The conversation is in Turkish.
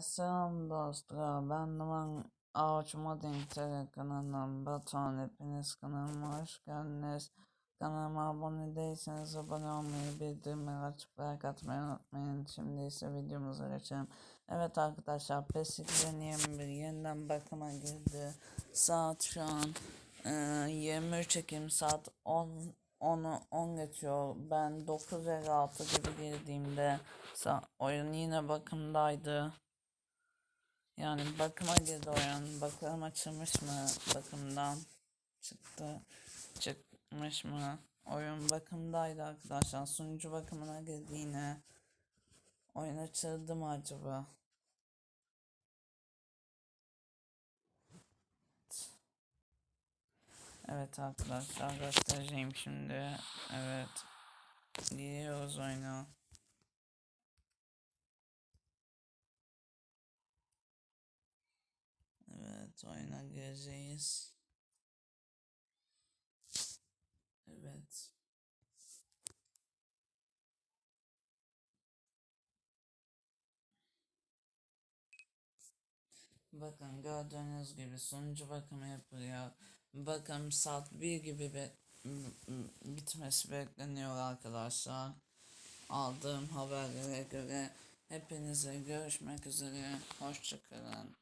Selam dostlar, ben Numan Ağaç Modding kanalından Batuhan, hepiniz kanalıma hoş geldiniz. Kanalıma abone değilseniz abone olmayı, bildirimleri açıp like atmayı unutmayın. Şimdi ise videomuza geçelim. Evet arkadaşlar, PES 2021 yeniden bakıma girdi. Saat şu an e, 23 Ekim saat 10 10'u 10 geçiyor. Ben 9.56 gibi girdiğimde oyun yine bakımdaydı. Yani bakıma girdi oyun. Bakalım açılmış mı bakımdan çıktı. Çıkmış mı? Oyun bakımdaydı arkadaşlar. Sunucu bakımına girdi yine. Oyun açıldı mı acaba? Evet arkadaşlar göstereceğim şimdi. Evet. Giriyoruz oyuna. Evet oyuna gireceğiz. Evet. Bakın gördüğünüz gibi sunucu bakımı yapılıyor. Bakım saat 1 gibi be- bitmesi bekleniyor arkadaşlar. Aldığım haberlere göre hepinize görüşmek üzere. Hoşçakalın.